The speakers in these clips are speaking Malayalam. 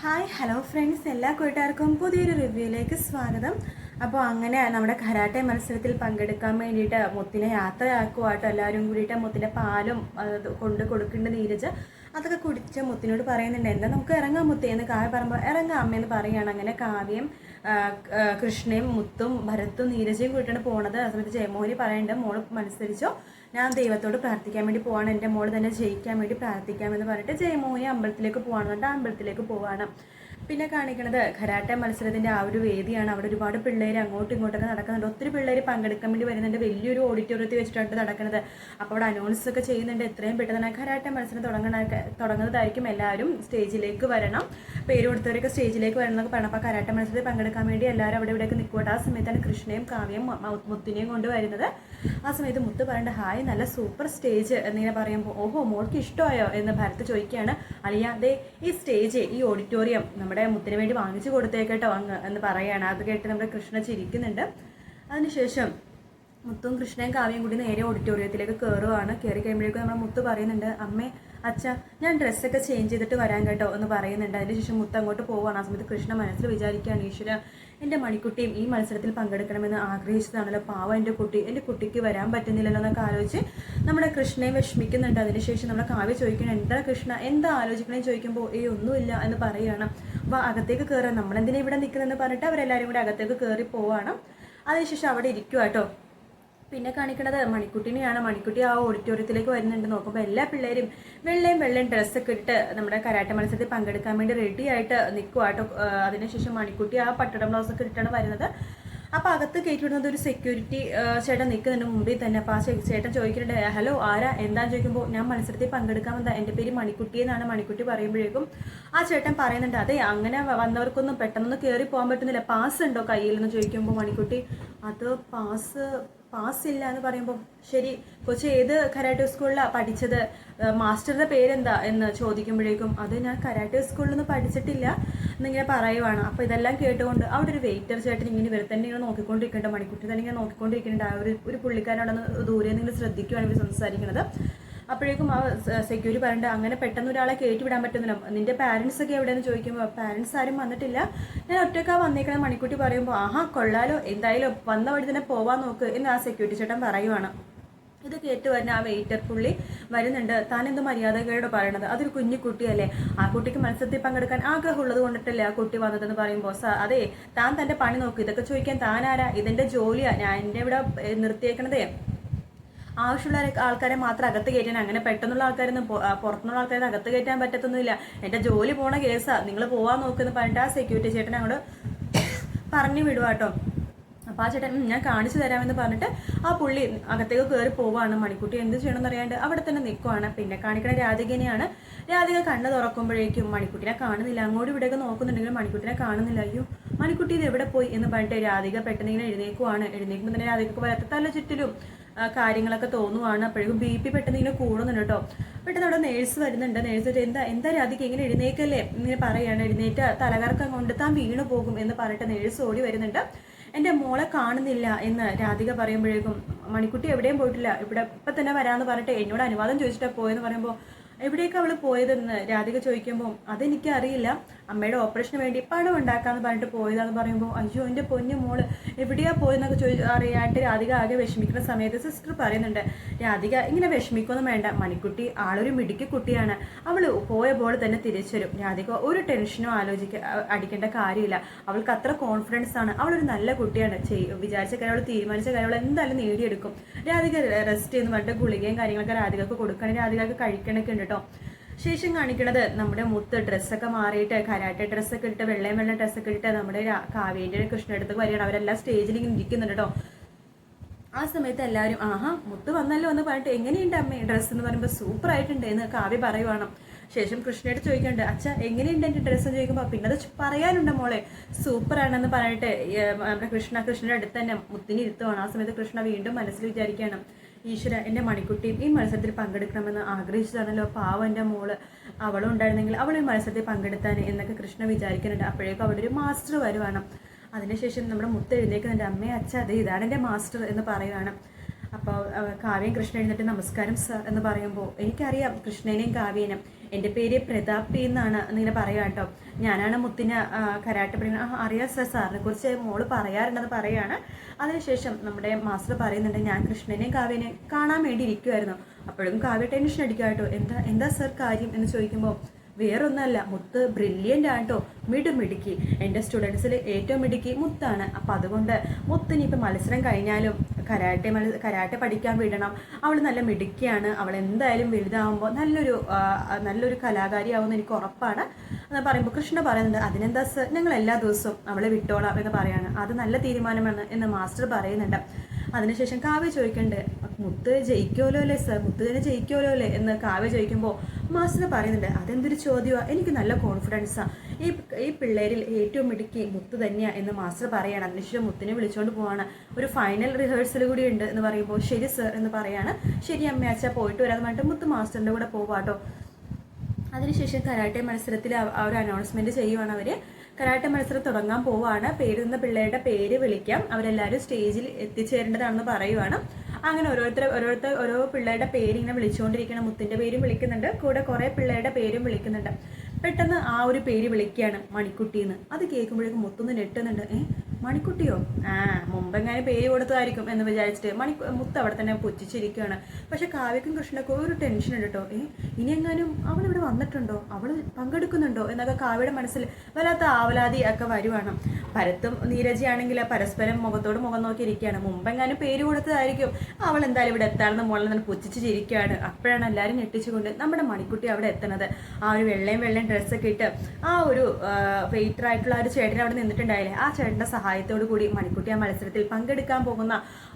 ഹായ് ഹലോ ഫ്രണ്ട്സ് എല്ലാ കൂട്ടുകാർക്കും പുതിയൊരു റിവ്യൂയിലേക്ക് സ്വാഗതം. അപ്പോൾ അങ്ങനെ നമ്മുടെ കരാട്ടെ മത്സരത്തിൽ പങ്കെടുക്കാൻ വേണ്ടിയിട്ട് മുത്തിനെ യാത്രയാക്കുവാട്ടോ എല്ലാവരും കൂടിയിട്ട് മുത്തിന്റെ പാലും കൊണ്ട് കൊടുക്കേണ്ട നീരജ്. അതൊക്കെ കുടിച്ച് മുത്തിനോട് പറയുന്നുണ്ട് എന്താ നമുക്ക് ഇറങ്ങാം മുത്തേ? എന്ന് കാവ്യ പറയുമ്പോൾ ഇറങ്ങാം അമ്മയെന്ന് പറയുകയാണ് അങ്ങനെ കാവ്യം കൃഷ്ണയും മുത്തും ഭരത്തും നീരജയും കൂട്ടിയാണ് പോണത്. ആ സമയത്ത് ജയമോഹനി പറയുന്നുണ്ട് മോൾ മത്സരിച്ചോ? ഞാൻ ദൈവത്തോട് പ്രാർത്ഥിക്കാൻ വേണ്ടി പോവാണ്. എന്റെ മോൾ തന്നെ ജയിക്കാൻ വേണ്ടി പ്രാർത്ഥിക്കാമെന്ന് പറഞ്ഞിട്ട് ജയമോഹി അമ്പലത്തിലേക്ക് പോവാണ്. എന്നിട്ട് അമ്പലത്തിലേക്ക് പോവാണ്. പിന്നെ കാണിക്കുന്നത് കരാട്ട മത്സരത്തിന്റെ ആ ഒരു വേദിയാണ്. അവിടെ ഒരുപാട് പിള്ളേർ അങ്ങോട്ടും ഇങ്ങോട്ടൊക്കെ നടക്കുന്നുണ്ട്. ഒത്തിരി പിള്ളേർ പങ്കെടുക്കാൻ വേണ്ടി വരുന്നുണ്ട്. വലിയൊരു ഓഡിറ്റോറിയത്തിൽ വെച്ചിട്ടാണ് നടക്കുന്നത് അപ്പോൾ അവിടെ അനൗൺസ് ഒക്കെ ചെയ്യുന്നുണ്ട്. എത്രയും പെട്ടെന്ന് കരാട്ടെ മത്സരം തുടങ്ങണ തുടങ്ങുന്നതായിരിക്കും എല്ലാവരും സ്റ്റേജിലേക്ക് വരണം. പേര് കൊടുത്തവരൊക്കെ സ്റ്റേജിലേക്ക് വരണം എന്നൊക്കെ പറഞ്ഞു. അപ്പോൾ കരാട്ട മത്സരത്തിൽ പങ്കെടുക്കാൻ വേണ്ടി എല്ലാവരും അവിടെ ഇവിടെയൊക്കെ നിൽക്കട്ടെ ആ സമയത്താണ് കൃഷ്ണയും കാവ്യം മുത്തിനെയും കൊണ്ട് വരുന്നത്. ആ സമയത്ത് മുത്ത് പറയേണ്ട ഹായ് നല്ല സൂപ്പർ സ്റ്റേജ് എന്നിങ്ങനെ പറയുമ്പോൾ ഓഹോ മോൾക്ക് ഇഷ്ടമായോ? എന്ന് ഭരത് ചോദിക്കുകയാണ്. അളിയ ദേ ഈ സ്റ്റേജ് ഈ ഓഡിറ്റോറിയം നമ്മുടെ മുത്തിന് വേണ്ടി വാങ്ങിച്ചു കൊടുത്തേക്കട്ടോ അങ്ങ് എന്ന് പറയാണ്. അത് കേട്ട് നമ്മുടെ കൃഷ്ണ ചിരിക്കുന്നുണ്ട്. അതിനുശേഷം മുത്തും കൃഷ്ണയും കാവ്യം കൂടി നേരെ ഓഡിറ്റോറിയത്തിലേക്ക് കയറുവാണ് കയറി കഴിയുമ്പോഴേക്കും നമ്മുടെ മുത്ത് പറയുന്നുണ്ട് അമ്മേ അച്ഛ ഞാൻ ഡ്രസ്സൊക്കെ ചേഞ്ച് ചെയ്തിട്ട് വരാൻ കേട്ടോ എന്ന് പറയുന്നുണ്ട്. അതിനുശേഷം മുത്ത് അങ്ങോട്ട് പോവുകയാണ് ആ സമയത്ത് കൃഷ്ണ മനസ്സിൽ വിചാരിക്കുകയാണ് ഈശ്വര എന്റെ മണിക്കുട്ടിയും ഈ മത്സരത്തിൽ പങ്കെടുക്കണമെന്ന് ആഗ്രഹിച്ചതാണല്ലോ പാവ എന്റെ കുട്ടി. എന്റെ കുട്ടിക്ക് വരാൻ പറ്റുന്നില്ലല്ലോ എന്നൊക്കെ ആലോചിച്ച് നമ്മുടെ കൃഷ്ണയെ വിഷമിക്കുന്നുണ്ട്. അതിനുശേഷം നമ്മുടെ കാവ്യ ചോദിക്കണം എന്താ കൃഷ്ണ? എന്താ ആലോചിക്കണേ? ചോദിക്കുമ്പോൾ ഏ ഒന്നുമില്ല എന്ന് പറയുകയാണ് അപ്പോൾ അകത്തേക്ക് കയറാൻ നമ്മളെന്തിനാ ഇവിടെ നിൽക്കുന്നതെന്ന് പറഞ്ഞിട്ട് അവരെല്ലാവരും കൂടി അകത്തേക്ക് കയറി പോവാണ്. അതിനുശേഷം അവിടെ ഇരിക്കുക കേട്ടോ പിന്നെ കാണിക്കണത് മണിക്കുട്ടിനെയാണ്. മണിക്കുട്ടി ആ ഓഡിറ്റോറിയത്തിലേക്ക് വരുന്നുണ്ട്. നോക്കുമ്പോൾ എല്ലാ പിള്ളേരും വെള്ളയും വെള്ളയും ഡ്രസ്സൊക്കെ ഇട്ട് നമ്മുടെ കരാട്ട മത്സരത്തിൽ പങ്കെടുക്കാൻ വേണ്ടി റെഡി ആയിട്ട് നിൽക്കുക കേട്ടോ അതിനുശേഷം മണിക്കുട്ടി ആ പട്ടട ബ്ലൗസ് ഒക്കെ ഇട്ടാണ് വരുന്നത്. അപ്പോൾ അകത്ത് കയറ്റിവിടുന്നത് ഒരു സെക്യൂരിറ്റി ചേട്ടൻ നിൽക്കുന്നുണ്ട് മുമ്പിൽ തന്നെ. അപ്പോൾ ആ ചേട്ടൻ ചോദിക്കുന്നുണ്ട് ഹലോ ആരാ? എന്താന്ന് ചോദിക്കുമ്പോൾ ഞാൻ മത്സരത്തിൽ പങ്കെടുക്കാമെന്ന് എന്റെ പേര് മണിക്കുട്ടി എന്നാണ് മണിക്കുട്ടി പറയുമ്പോഴേക്കും ആ ചേട്ടൻ പറയുന്നുണ്ട് അതെ അങ്ങനെ വന്നവർക്കൊന്നും പെട്ടെന്നൊന്നും കയറി പോകാൻ പറ്റുന്നില്ല. പാസ് ഉണ്ടോ കയ്യിൽ എന്ന് ചോദിക്കുമ്പോൾ മണിക്കുട്ടി അത് പാസ് പാസ് ഇല്ല എന്ന് പറയുമ്പോൾ ശരി കൊച്ചു ഏത് കരാട്ടെ സ്കൂളിലാണ് പഠിച്ചത്? മാസ്റ്ററുടെ പേരെന്താ എന്ന് ചോദിക്കുമ്പോഴേക്കും അത് ഞാൻ കരാട്ടെ സ്കൂളിൽ നിന്ന് പഠിച്ചിട്ടില്ല എന്നിങ്ങനെ പറയുവാണ്. അപ്പോൾ ഇതെല്ലാം കേട്ടുകൊണ്ട് അവിടെ ഒരു വെയിറ്റർ ചേട്ടൻ ഇങ്ങനെ ഇവരെ തന്നെ ഇങ്ങനെ നോക്കിക്കൊണ്ടിരിക്കേണ്ട മണിക്കുട്ടി തന്നെ ഇങ്ങനെ നോക്കിക്കൊണ്ടിരിക്കുന്നുണ്ട്. ആ ഒരു ഒരു പുള്ളിക്കാരനോടൊന്ന് ദൂരെ നിങ്ങൾ ശ്രദ്ധിക്കുകയാണ് ഇവർ സംസാരിക്കുന്നത്. അപ്പോഴേക്കും ആ സെക്യൂരിറ്റി പറയേണ്ടത് അങ്ങനെ പെട്ടെന്ന് ഒരാളെ കയറ്റി വിടാൻ പറ്റുന്നില്ല. നിന്റെ പാരൻസ് ഒക്കെ എവിടെയെന്ന് ചോദിക്കുമ്പോൾ പാരൻസ് ആരും വന്നിട്ടില്ല. ഞാൻ ഒറ്റക്കാ വന്നേക്കണ മണിക്കുട്ടി പറയുമ്പോൾ ആഹാ കൊള്ളാലോ. എന്തായാലും വന്ന വഴി തന്നെ പോവാൻ നോക്ക് എന്ന് ആ സെക്യൂരിറ്റി ചേട്ടൻ പറയുവാണ്. ഇത് കേട്ട് വരുന്ന ആ വെയിറ്റർ പുള്ളി വരുന്നുണ്ട്. താൻ എന്ത് മര്യാദകളോട് പറയണത്? അതൊരു കുഞ്ഞു കുട്ടിയല്ലേ. ആ കുട്ടിക്ക് മത്സരത്തിൽ പങ്കെടുക്കാൻ ആഗ്രഹമുള്ളത് കൊണ്ടിട്ടല്ലേ ആ കുട്ടി വന്നതെന്ന് പറയുമ്പോൾ സാ അതെ. താൻ തന്റെ പണി നോക്ക്. ഇതൊക്കെ ചോദിക്കാൻ താനാരാ? ഇതെന്റെ ജോലിയാ. ഞാൻ എന്റെ ഇവിടെ നിർത്തിയേക്കണതേ. ആവശ്യമുള്ള ആൾക്കാരെ മാത്രം അകത്ത് കയറ്റാൻ അങ്ങനെ പെട്ടെന്നുള്ള ആൾക്കാരൊന്നും പുറത്തുനിന്നുള്ള ആൾക്കാരെ അകത്ത് കയറ്റാൻ പറ്റത്തൊന്നുമില്ല. എന്റെ ജോലി പോണ കേസാ. നിങ്ങൾ പോവാൻ നോക്കുന്നു പറഞ്ഞിട്ട് ആ സെക്യൂരിറ്റി ചേട്ടൻ അങ്ങോട്ട് പറഞ്ഞു വിടുവാട്ടോ. അപ്പൊ ആ ചേട്ടൻ ഞാൻ കാണിച്ചു തരാമെന്ന് പറഞ്ഞിട്ട് ആ പുള്ളി അകത്തേക്ക് കയറി പോവാണ്. മണിക്കുട്ടി എന്ത് ചെയ്യണമെന്ന് അറിയാണ്ട് അവിടെ തന്നെ നിൽക്കുവാണ്. പിന്നെ കാണിക്കണ രാധികനെയാണ് രാധിക കണ്ണ് തുറക്കുമ്പോഴേക്കും മണിക്കുട്ടിനെ കാണുന്നില്ല. അങ്ങോട്ട് ഇവിടെയൊക്കെ നോക്കുന്നുണ്ടെങ്കിലും മണിക്കുട്ടിനെ കാണുന്നില്ല. അയ്യോ മണിക്കുട്ടി ഇത് എവിടെ പോയി? എന്ന് പറഞ്ഞിട്ട് രാധിക പെട്ടെന്ന് ഇങ്ങനെ എഴുന്നേക്കുവാണ്. എഴുന്നേക്കുമ്പോൾ തന്നെ രാധികക്ക് വരാത്ത തല ചുറ്റിലും കാര്യങ്ങളൊക്കെ തോന്നുവാണ്. അപ്പോഴേക്കും ബി പി പെട്ടെന്ന് ഇങ്ങനെ കൂടുന്നുണ്ട് കേട്ടോ. പെട്ടെന്ന് അവിടെ നേഴ്സ് വരുന്നുണ്ട്. നേഴ്സ് എന്താ എന്താ രാധിക ഇങ്ങനെ എഴുന്നേക്കല്ലേ? ഇങ്ങനെ പറയാണ്. എഴുന്നേറ്റ് തലകറക്കം കൊണ്ട് താൻ വീണു പോകും എന്ന് പറഞ്ഞിട്ട് നേഴ്സ് ഓടി വരുന്നുണ്ട്. എന്റെ മോളെ കാണുന്നില്ല എന്ന് രാധിക പറയുമ്പോഴേക്കും മണിക്കുട്ടി എവിടെയും പോയിട്ടില്ല. ഇവിടെ ഇപ്പം തന്നെ വരാമെന്ന് പറഞ്ഞിട്ട് എന്നോട് അനുവാദം ചോദിച്ചിട്ടാ പോയെന്ന് പറയുമ്പോൾ എവിടേക്ക് അവൾ പോയതെന്ന് രാധിക ചോദിക്കുമ്പോൾ അതെനിക്ക് അറിയില്ല അമ്മയുടെ ഓപ്പറേഷന് വേണ്ടി പണം ഉണ്ടാക്കാന്ന് പറഞ്ഞിട്ട് പോയതാന്ന് പറയുമ്പോൾ അയ്യോ എന്റെ പൊന്നു മോൾ എവിടെയാ പോയെന്നൊക്കെ ചോദി അറിയാണ്ട് രാധിക ആകെ വിഷമിക്കുന്ന സമയത്ത് സിസ്റ്റർ പറയുന്നുണ്ട് രാധിക ഇങ്ങനെ വിഷമിക്കൊന്നും വേണ്ട. മണിക്കുട്ടി ആളൊരു മിടുക്കി കുട്ടിയാണ്. അവൾ പോയ പോലെ തന്നെ തിരിച്ചു വരും രാധിക ഒരു ടെൻഷനും ആലോചിക്ക അടിക്കേണ്ട കാര്യമില്ല. അവൾക്ക് അത്ര കോൺഫിഡൻസ് ആണ്. അവളൊരു നല്ല കുട്ടിയാണ്. വിചാരിച്ച കാര്യം അവൾ തീരുമാനിച്ച കാര്യം അവൾ എന്തായാലും നേടിയെടുക്കും. രാധിക റെസ്റ്റ് ചെയ്യുന്ന പറഞ്ഞിട്ട് ഗുളികയും കാര്യങ്ങളൊക്കെ രാധികക്ക് കൊടുക്കണം. രാധികക്ക് കഴിക്കണൊക്കെ ഉണ്ട്. കേട്ടോ. ശേഷം കാണിക്കണത് നമ്മുടെ മുത്ത് ഡ്രസ്സൊക്കെ മാറിയിട്ട് കരാട്ടെ ഡ്രസ്സൊക്കെ ഇട്ട് വെള്ളയും വെള്ള ഡ്രസ്സൊക്കെ ഇട്ട് നമ്മുടെ കാവേരിയുടെ കൃഷ്ണടുത്ത് വരികയാണ്. അവരെല്ലാം സ്റ്റേജിൽ ഇങ്ങനെ ഇരിക്കുന്നുണ്ട് കേട്ടോ. ആ സമയത്ത് എല്ലാവരും ആഹാ മുത്ത് വന്നല്ലോ എന്ന് പറഞ്ഞിട്ട് എങ്ങനെയുണ്ട് അമ്മേ? ഡ്രസ്സ് എന്ന് പറയുമ്പോൾ സൂപ്പർ ആയിട്ടുണ്ട് എന്ന് കാവ്യ പറയുവാണ്. ശേഷം കൃഷ്ണയോട് ചോദിക്കുന്നുണ്ട് അച്ഛ എങ്ങനെയുണ്ട് എന്റെ ഡ്രസ്സ് എന്ന് ചോദിക്കുമ്പോൾ പിന്നെ അത് പറയാനുണ്ട് മോളെ. സൂപ്പർ ആണെന്ന് പറഞ്ഞിട്ട് നമ്മുടെ കൃഷ്ണ കൃഷ്ണന്റെ അടുത്ത് തന്നെ മുത്തിനെ ഇരുത്തുവാണ്. ആ സമയത്ത് കൃഷ്ണ വീണ്ടും മനസ്സിൽ വിചാരിക്കുകയാണ്. ഈശ്വര എന്റെ മണിക്കുട്ടിയും ഈ മത്സരത്തിൽ പങ്കെടുക്കണമെന്ന് ആഗ്രഹിച്ചതാണല്ലോ. പാവം എന്റെ മോൾ. അവളും ഉണ്ടായിരുന്നെങ്കിൽ അവൾ ഈ മത്സരത്തിൽ പങ്കെടുത്താൻ എന്നൊക്കെ കൃഷ്ണ വിചാരിക്കുന്നുണ്ട്. അപ്പോഴേക്കും അവിടെ ഒരു മാസ്റ്റർ വരുവാണ്. അതിനുശേഷം നമ്മുടെ മുത്ത് എഴുന്നേക്കുന്നുണ്ട് അമ്മേ അച്ഛ അതെ ഇതാണ് എന്റെ മാസ്റ്റർ എന്ന് പറയുകയാണ് അപ്പോൾ കാവ്യം കൃഷ്ണൻ എഴുന്നിട്ട് നമസ്കാരം സർ എന്ന് പറയുമ്പോൾ എനിക്കറിയാം കൃഷ്ണനെയും കാവ്യനും. എന്റെ പേര് പ്രതാപ് എന്നാണ് എന്നിങ്ങനെ പറയാം കേട്ടോ ഞാനാണ് മുത്തിന് കരാട്ട ആ അറിയാം സാർ സാറിനെ കുറിച്ച് മോൾ പറയാറുണ്ടെന്ന് പറയാണ്. അതിനുശേഷം നമ്മുടെ മാസ്റ്റർ പറയുന്നുണ്ട് ഞാൻ കൃഷ്ണനെയും കാവ്യനെയും കാണാൻ വേണ്ടി ഇരിക്കുമായിരുന്നു അപ്പോഴും കാവ്യ ടെൻഷൻ അടിക്കാട്ടോ കേട്ടോ എന്താ എന്താ സാർ കാര്യം? എന്ന് ചോദിക്കുമ്പോൾ വേറൊന്നല്ല മുത്ത് ബ്രില്യന്റ് ആണ് കേട്ടോ മിടുമിടുക്കി എന്റെ സ്റ്റുഡൻസിൽ ഏറ്റവും മിടുക്കി മുത്താണ്. അപ്പം അതുകൊണ്ട് മുത്തിന് ഇപ്പം മത്സരം കഴിഞ്ഞാലും കരാട്ടെ മത്സ കരാട്ടെ പഠിക്കാൻ വിടണം. അവൾ നല്ല മിടുക്കിയാണ്. അവൾ എന്തായാലും വലുതാവുമ്പോൾ നല്ലൊരു നല്ലൊരു നല്ലൊരു കലാകാരിയാവുമെന്ന് എനിക്ക് ഉറപ്പാണ്. എന്ന് പറയുമ്പോൾ കൃഷ്ണ പറയുന്നുണ്ട് അതിനെന്താ സർ? ഞങ്ങൾ എല്ലാ ദിവസവും അവളെ വിട്ടോളാം എന്ന് പറയാണ്. അത് നല്ല തീരുമാനമാണ് എന്ന് മാസ്റ്റർ പറയുന്നുണ്ട്. അതിനുശേഷം കാവ്യ ചോദിക്കണ്ട് മുത്ത് ജയിക്കുമല്ലോ അല്ലേ സർ? മുത്ത് തന്നെ ജയിക്കുമല്ലോ അല്ലേ? എന്ന് കാവ്യ ചോദിക്കുമ്പോൾ മാസ്റ്റർ പറയുന്നുണ്ട് അതെന്തൊരു ചോദ്യമാണ് എനിക്ക് നല്ല കോൺഫിഡൻസാണ് ഈ ഈ പിള്ളേരിൽ ഏറ്റവും മിടുക്കി മുത്ത് തന്നെയാ എന്ന് മാസ്റ്റർ പറയാണ്. അന്വേഷിച്ച മുത്തിനെ വിളിച്ചുകൊണ്ട് പോവാണ്. ഒരു ഫൈനൽ റിഹേഴ്സൽ കൂടി ഉണ്ട് എന്ന് പറയുമ്പോൾ ശരി സർ എന്ന് പറയാണ്. ശരി അമ്മയാച്ച പോയിട്ട് വരാതെ പറഞ്ഞിട്ട് മുത്ത് മാസ്റ്ററിന്റെ കൂടെ പോവാട്ടോ. അതിനുശേഷം കരാട്ടെ മത്സരത്തിൽ ആ ഒരു അനൗൺസ്മെന്റ് ചെയ്യുവാണ് അവർ. കരാട്ടെ മത്സരം തുടങ്ങാൻ പോവാണ്. പേര് നിന്ന പിള്ളേരുടെ പേര് വിളിക്കാം. അവരെല്ലാവരും സ്റ്റേജിൽ എത്തിച്ചേരേണ്ടതാണെന്ന് പറയുവാണ്. അങ്ങനെ ഓരോരുത്തർ ഓരോരുത്തർ ഓരോ പിള്ളേരുടെ പേര് ഇങ്ങനെ വിളിച്ചുകൊണ്ടിരിക്കണം മുത്തിന്റെ പേരും വിളിക്കുന്നുണ്ട്. കൂടെ കുറെ പിള്ളേരുടെ പേരും വിളിക്കുന്നുണ്ട്. പെട്ടെന്ന് ആ ഒരു പേര് വിളിക്കുകയാണ് മണിക്കുട്ടിന്ന്. അത് കേൾക്കുമ്പോഴേക്കും മുത്തൊന്ന് ഞെട്ടുന്നുണ്ട്. ഏ? മണിക്കുട്ടിയോ? ആ മുമ്പെങ്ങനെ പേര് കൊടുത്തതായിരിക്കും എന്ന് വിചാരിച്ചിട്ട് മണി മുത്ത് അവിടെ തന്നെ പുച്ഛിച്ചിരിക്കുകയാണ്. പക്ഷെ കാവ്യക്കും കൃഷ്ണക്കും ഒരു ടെൻഷൻ ഉണ്ട് കേട്ടോ ഏ ഇനി എങ്ങാനും അവൾ ഇവിടെ വന്നിട്ടുണ്ടോ? അവൾ പങ്കെടുക്കുന്നുണ്ടോ? എന്നൊക്കെ കാവ്യയുടെ മനസ്സിൽ വല്ലാത്ത ആവലാതി ഒക്കെ വരുവാണ്. പരത്തും നീരജയാണെങ്കിൽ പരസ്പരം മുഖത്തോട് മുഖം നോക്കി ഇരിക്കുകയാണ്. മുമ്പെങ്ങാനും പേര് കൊടുത്തതായിരിക്കും. അവൾ എന്തായാലും ഇവിടെ എത്താണെന്ന് മുകളിൽ നിന്ന് പുച്ഛിച്ച് ചിരിക്കുകയാണ് അപ്പോഴാണ് എല്ലാവരും ഞെട്ടിച്ചുകൊണ്ട് നമ്മുടെ മണിക്കുട്ടി അവിടെ എത്തുന്നത്. ആ ഒരു വെള്ളയും വെള്ളയും ഡ്രസ്സൊക്കെ ഇട്ട് ആ ഒരു വെയിറ്റർ ആയിട്ടുള്ള ഒരു ചേട്ടൻ അവിടെ നിന്നിട്ടുണ്ടായില്ലേ? ആ ചേട്ടന്റെ സഹായത്തോടു കൂടി മണിക്കുട്ടി ആ മത്സരത്തിൽ പങ്കെടുക്കാൻ പോകുന്ന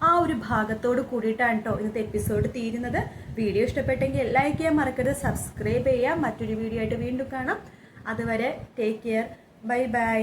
ആ ഒരു ഭാഗത്തോട് കൂടിയിട്ടാണ് കേട്ടോ ഇന്നത്തെ എപ്പിസോഡ് തീരുന്നത്. വീഡിയോ ഇഷ്ടപ്പെട്ടെങ്കിൽ ലൈക്ക് ചെയ്യാൻ മറക്കരുത് സബ്സ്ക്രൈബ് ചെയ്യാം മറ്റൊരു വീഡിയോ ആയിട്ട് വീണ്ടും കാണാം. അതുവരെ ടേക്ക് കെയർ ബൈ ബൈ